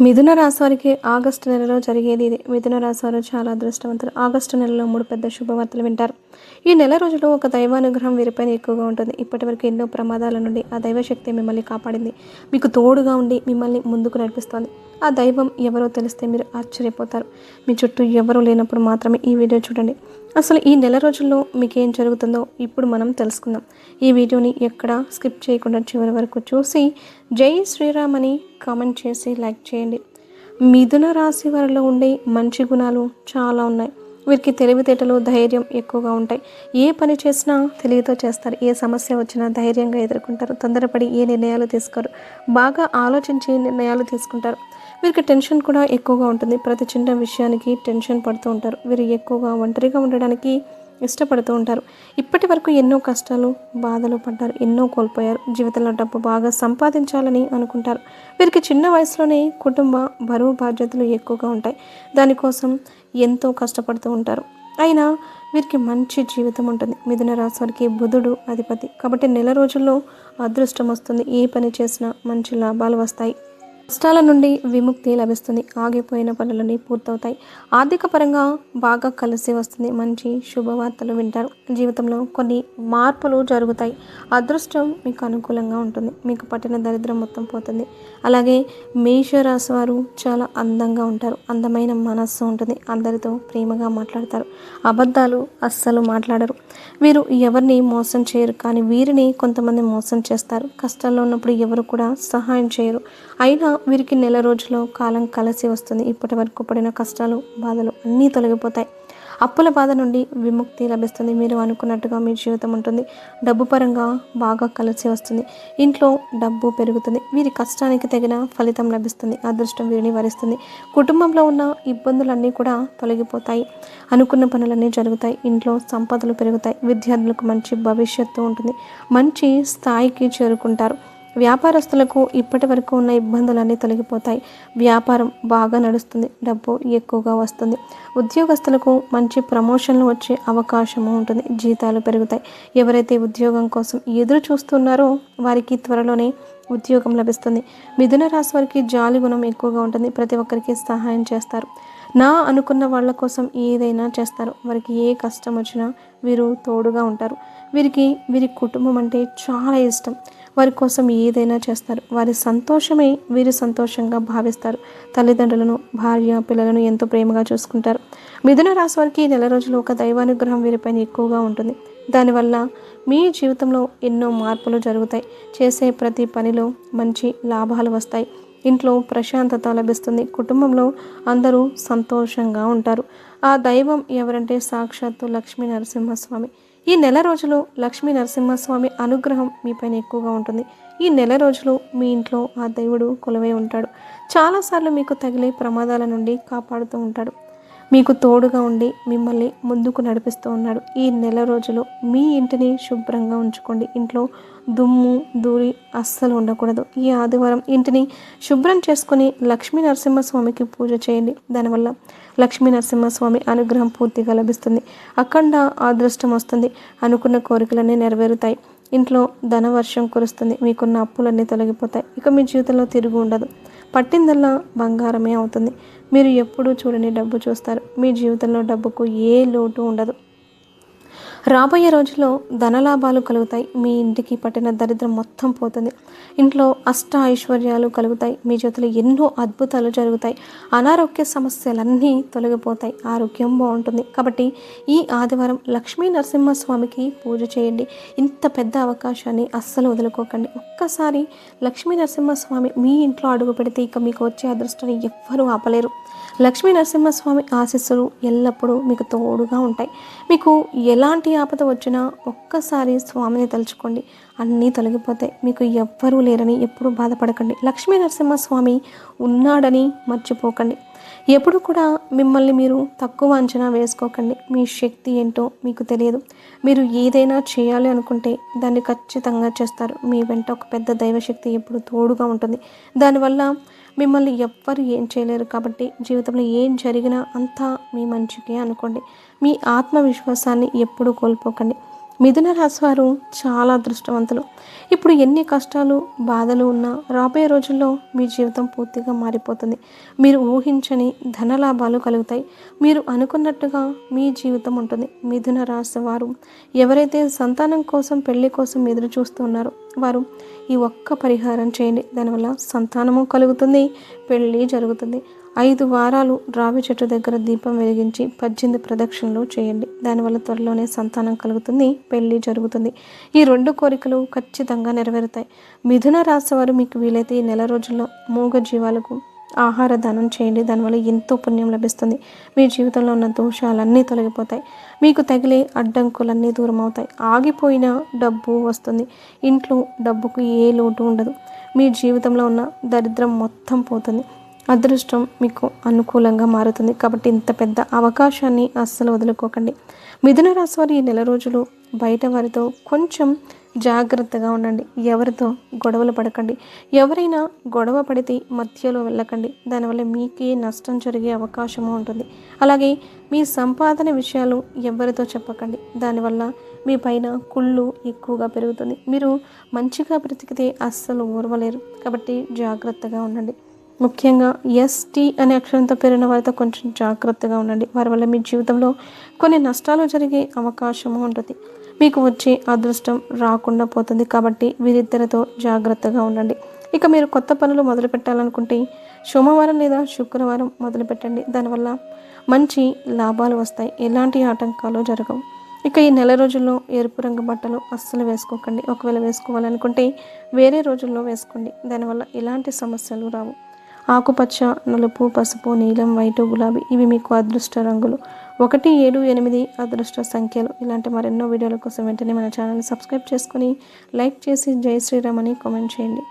మిథున రాశి వారికి ఆగస్టు నెలలో జరిగేది ఇది. మిథున రాశి వారు చాలా అదృష్టవంతులు. ఆగస్టు నెలలో మూడు పెద్ద శుభవార్తలు వింటారు. ఈ నెల రోజులు ఒక దైవానుగ్రహం వీరిపైన ఎక్కువగా ఉంటుంది. ఇప్పటివరకు ఎన్నో ప్రమాదాల నుండి ఆ దైవశక్తి మిమ్మల్ని కాపాడింది. మీకు తోడుగా ఉండి మిమ్మల్ని ముందుకు నడిపిస్తోంది. ఆ దైవం ఎవరో తెలిస్తే మీరు ఆశ్చర్యపోతారు. మీ చుట్టూ ఎవరూ లేనప్పుడు మాత్రమే ఈ వీడియో చూడండి. అసలు ఈ నెల రోజుల్లో మీకు ఏం జరుగుతుందో ఇప్పుడు మనం తెలుసుకుందాం. ఈ వీడియోని ఎక్కడ స్కిప్ చేయకుండా చివరి వరకు చూసి జై శ్రీరామ్ అని కామెంట్ చేసి లైక్ చేయండి. మిథున రాశి వారిలో ఉండే మంచి గుణాలు చాలా ఉన్నాయి. వీరికి తెలివితేటలు ధైర్యం ఎక్కువగా ఉంటాయి. ఏ పని చేసినా తెలివితో చేస్తారు. ఏ సమస్య వచ్చినా ధైర్యంగా ఎదుర్కొంటారు. తొందరపడి ఏ నిర్ణయాలు తీసుకోరు. బాగా ఆలోచించి నిర్ణయాలు తీసుకుంటారు. వీరికి టెన్షన్ కూడా ఎక్కువగా ఉంటుంది. ప్రతి చిన్న విషయానికి టెన్షన్ పడుతూ ఉంటారు. వీరు ఎక్కువగా ఒంటరిగా ఉండడానికి ఇష్టపడుతూ ఉంటారు. ఇప్పటి వరకు ఎన్నో కష్టాలు బాధలు పడ్డారు. ఎన్నో కోల్పోయారు. జీవితంలో డబ్బు బాగా సంపాదించాలని అనుకుంటారు. వీరికి చిన్న వయసులోనే కుటుంబ బరువు బాధ్యతలు ఎక్కువగా ఉంటాయి. దానికోసం ఎంతో కష్టపడుతూ ఉంటారు. అయినా వీరికి మంచి జీవితం ఉంటుంది. మిథున రాశి వారికి బుధుడు అధిపతి. కాబట్టి నెల రోజుల్లో అదృష్టం వస్తుంది. ఏ పని చేసినా మంచి లాభాలు వస్తాయి. కష్టాల నుండి విముక్తి లభిస్తుంది. ఆగిపోయిన పనులన్నీ పూర్తవుతాయి. ఆర్థిక పరంగా బాగా కలిసి వస్తుంది. మంచి శుభవార్తలు వింటారు. జీవితంలో కొన్ని మార్పులు జరుగుతాయి. అదృష్టం మీకు అనుకూలంగా ఉంటుంది. మీకు పట్టిన దరిద్రం మొత్తం పోతుంది. అలాగే మేషరాశి వారు చాలా అందంగా ఉంటారు. అందమైన మనస్సు ఉంటుంది. అందరితో ప్రేమగా మాట్లాడతారు. అబద్ధాలు అస్సలు మాట్లాడరు. వీరు ఎవరిని మోసం చేయరు. కానీ వీరిని కొంతమంది మోసం చేస్తారు. కష్టాల్లో ఉన్నప్పుడు ఎవరు కూడా సహాయం చేయరు. అయినా వీరికి నెల రోజుల్లో కాలం కలిసి వస్తుంది. ఇప్పటి వరకు పడిన కష్టాలు బాధలు అన్నీ తొలగిపోతాయి. అప్పుల బాధ నుండి విముక్తి లభిస్తుంది. మీరు అనుకున్నట్టుగా మీ జీవితం ఉంటుంది. డబ్బు పరంగా బాగా కలిసి వస్తుంది. ఇంట్లో డబ్బు పెరుగుతుంది. వీరి కష్టానికి తగిన ఫలితం లభిస్తుంది. అదృష్టం వీరిని వరిస్తుంది. కుటుంబంలో ఉన్న ఇబ్బందులన్నీ కూడా తొలగిపోతాయి. అనుకున్న పనులన్నీ జరుగుతాయి. ఇంట్లో సంపదలు పెరుగుతాయి. విద్యార్థులకు మంచి భవిష్యత్తు ఉంటుంది. మంచి స్థాయికి చేరుకుంటారు. వ్యాపారస్తులకు ఇప్పటి వరకు ఉన్న ఇబ్బందులన్నీ తొలగిపోతాయి. వ్యాపారం బాగా నడుస్తుంది. డబ్బు ఎక్కువగా వస్తుంది. ఉద్యోగస్తులకు మంచి ప్రమోషన్లు వచ్చే అవకాశము ఉంటుంది. జీతాలు పెరుగుతాయి. ఎవరైతే ఉద్యోగం కోసం ఎదురు చూస్తున్నారో వారికి త్వరలోనే ఉద్యోగం లభిస్తుంది. మిథున రాశి వారికి జాలి గుణం ఎక్కువగా ఉంటుంది. ప్రతి ఒక్కరికి సహాయం చేస్తారు. నా అనుకున్న వాళ్ళ కోసం ఏదైనా చేస్తారు. వారికి ఏ కష్టం వచ్చినా వీరు తోడుగా ఉంటారు. వీరికి వీరి కుటుంబం అంటే చాలా ఇష్టం. వారి కోసం ఏదైనా చేస్తారు. వారి సంతోషమే వీరి సంతోషంగా భావిస్తారు. తల్లిదండ్రులను భార్య పిల్లలను ఎంతో ప్రేమగా చూసుకుంటారు. మిథున రాశి వారికి నెల రోజులు ఒక దైవానుగ్రహం వీరిపైన ఎక్కువగా ఉంటుంది. దానివల్ల మీ జీవితంలో ఎన్నో మార్పులు జరుగుతాయి. చేసే ప్రతి పనిలో మంచి లాభాలు వస్తాయి. ఇంట్లో ప్రశాంతత లభిస్తుంది. కుటుంబంలో అందరూ సంతోషంగా ఉంటారు. ఆ దైవం ఎవరంటే సాక్షాత్తు లక్ష్మీ నరసింహస్వామి. ఈ నెల రోజులు లక్ష్మీ నరసింహస్వామి అనుగ్రహం మీపైన ఎక్కువగా ఉంటుంది. ఈ నెల రోజులు మీ ఇంట్లో ఆ దేవుడు కొలువై ఉంటాడు. చాలాసార్లు మీకు తగిలే ప్రమాదాల నుండి కాపాడుతూ ఉంటాడు. మీకు తోడుగా ఉండి మిమ్మల్ని ముందుకు నడిపిస్తూ ఉన్నాడు. ఈ నెల రోజులు మీ ఇంటిని శుభ్రంగా ఉంచుకోండి. ఇంట్లో దుమ్ము దూరి అస్సలు ఉండకూడదు. ఈ ఆదివారం ఇంటిని శుభ్రం చేసుకొని లక్ష్మీ నరసింహస్వామికి పూజ చేయండి. దానివల్ల లక్ష్మీ నరసింహస్వామి అనుగ్రహం పూర్తిగా లభిస్తుంది. అఖండ అదృష్టం వస్తుంది. అనుకున్న కోరికలన్నీ నెరవేరుతాయి. ఇంట్లో ధనవర్షం కురుస్తుంది. మీకున్న అప్పులన్నీ తొలగిపోతాయి. ఇక మీ జీవితంలో తిరుగు ఉండదు. పట్టిందల్లా బంగారమే అవుతుంది. మీరు ఎప్పుడూ చూడని డబ్బు చూస్తారు. మీ జీవితంలో డబ్బుకు ఏ లోటు ఉండదు. రాబోయే రోజుల్లో ధనలాభాలు కలుగుతాయి. మీ ఇంటికి పట్టిన దరిద్రం మొత్తం పోతుంది. ఇంట్లో అష్ట ఐశ్వర్యాలు కలుగుతాయి. మీ చేతిలో ఎన్నో అద్భుతాలు జరుగుతాయి. అనారోగ్య సమస్యలన్నీ తొలగిపోతాయి. ఆరోగ్యం బాగుంటుంది. కాబట్టి ఈ ఆదివారం లక్ష్మీ నరసింహస్వామికి పూజ చేయండి. ఇంత పెద్ద అవకాశాన్ని అస్సలు వదులుకోకండి. ఒక్కసారి లక్ష్మీ నరసింహస్వామి మీ ఇంట్లో అడుగు పెడితే ఇక మీకు వచ్చే అదృష్టాన్ని ఎవ్వరూ ఆపలేరు. లక్ష్మీ నరసింహస్వామి ఆశీస్సులు ఎల్లప్పుడూ మీకు తోడుగా ఉంటాయి. మీకు ఎలాంటి ఆపద వచ్చినా ఒక్కసారి స్వామిని తలుచుకోండి. అన్నీ తొలగిపోతాయి. మీకు ఎవ్వరూ లేరని ఎప్పుడూ బాధపడకండి. లక్ష్మీ నరసింహ స్వామి ఉన్నాడని మర్చిపోకండి. ఎప్పుడు కూడా మిమ్మల్ని మీరు తక్కువ అంచనా వేసుకోకండి. మీ శక్తి ఏంటో మీకు తెలియదు. మీరు ఏదైనా చేయాలి అనుకుంటే దాన్ని ఖచ్చితంగా చేస్తారు. మీ వెంట ఒక పెద్ద దైవశక్తి ఎప్పుడు తోడుగా ఉంటుంది. దానివల్ల మిమ్మల్ని ఎవ్వరు ఏం చేయలేరు కాబట్టి జీవితంలో ఏం జరిగినా అంతా మీ మంచికే అనుకోండి. మీ ఆత్మవిశ్వాసాన్ని ఎప్పుడూ కోల్పోకండి. మిథున రాశి వారు చాలా అదృష్టవంతులు. ఇప్పుడు ఎన్ని కష్టాలు బాధలు ఉన్నా రాబోయే రోజుల్లో మీ జీవితం పూర్తిగా మారిపోతుంది. మీరు ఊహించని ధన లాభాలు కలుగుతాయి. మీరు అనుకున్నట్టుగా మీ జీవితం ఉంటుంది. మిథున రాశి వారు ఎవరైతే సంతానం కోసం పెళ్ళి కోసం ఎదురు చూస్తున్నారో వారు ఈ ఒక్క పరిహారం చేయండి. దానివల్ల సంతానము కలుగుతుంది పెళ్ళి జరుగుతుంది. ఐదు వారాలు రావి చెట్టు దగ్గర దీపం వెలిగించి పద్దెనిమిది ప్రదక్షిణలు చేయండి. దానివల్ల త్వరలోనే సంతానం కలుగుతుంది పెళ్ళి జరుగుతుంది. ఈ రెండు కోరికలు ఖచ్చితంగా నెరవేరుతాయి. మిథున రాశి వారు మీకు వీలైతే ఈ నెల రోజుల్లో మూగ జీవాలకు ఆహార దానం చేయండి. దానివల్ల ఎంతో పుణ్యం లభిస్తుంది. మీ జీవితంలో ఉన్న దోషాలన్నీ తొలగిపోతాయి. మీకు తగిలే అడ్డంకులన్నీ దూరం అవుతాయి ఆగిపోయిన డబ్బు వస్తుంది. ఇంట్లో డబ్బుకు ఏ లోటు ఉండదు. మీ జీవితంలో ఉన్న దరిద్రం మొత్తం పోతుంది. అదృష్టం మీకు అనుకూలంగా మారుతుంది. కాబట్టి ఇంత పెద్ద అవకాశాన్ని అస్సలు వదులుకోకండి. మిథున రాశి వారి ఈ నెల రోజులు బయట వారితో కొంచెం జాగ్రత్తగా ఉండండి. ఎవరితో గొడవలు పడకండి. ఎవరైనా గొడవ పడితే మధ్యలో వెళ్ళకండి. దానివల్ల మీకే నష్టం జరిగే అవకాశము ఉంటుంది. అలాగే మీ సంపాదన విషయాలు ఎవరితో చెప్పకండి. దానివల్ల మీ పైన కుళ్ళు ఎక్కువగా పెరుగుతుంది. మీరు మంచిగా బ్రతికితే అస్సలు ఓర్వలేరు కాబట్టి జాగ్రత్తగా ఉండండి. ముఖ్యంగా ఎస్టీ అనే అక్షరంతో పేరున్న వారితో కొంచెం జాగ్రత్తగా ఉండండి. వారి వల్ల మీ జీవితంలో కొన్ని నష్టాలు జరిగే అవకాశము ఉంటుంది. మీకు వచ్చే అదృష్టం రాకుండా పోతుంది. కాబట్టి వీరిద్దరితో జాగ్రత్తగా ఉండండి. ఇక మీరు కొత్త పనులు మొదలు పెట్టాలనుకుంటే సోమవారం లేదా శుక్రవారం మొదలు పెట్టండి. దానివల్ల మంచి లాభాలు వస్తాయి. ఎలాంటి ఆటంకాలు జరగవు. ఇక ఈ నెల రోజుల్లో ఎరుపు రంగు బట్టలు అస్సలు వేసుకోకండి. ఒకవేళ వేసుకోవాలనుకుంటే వేరే రోజుల్లో వేసుకోండి. దానివల్ల ఎలాంటి సమస్యలు రావు. ఆకుపచ్చ నలుపు పసుపు నీలం వైటు గులాబీ ఇవి మీకు అదృష్ట రంగులు. ఒకటి ఏడు ఎనిమిది అదృష్ట సంఖ్యలు. ఇలాంటి మరెన్నో వీడియోల కోసం వెంటనే మన ఛానల్ సబ్స్క్రైబ్ చేసుకుని లైక్ చేసి జై శ్రీరామ్ అని కామెంట్ చేయండి.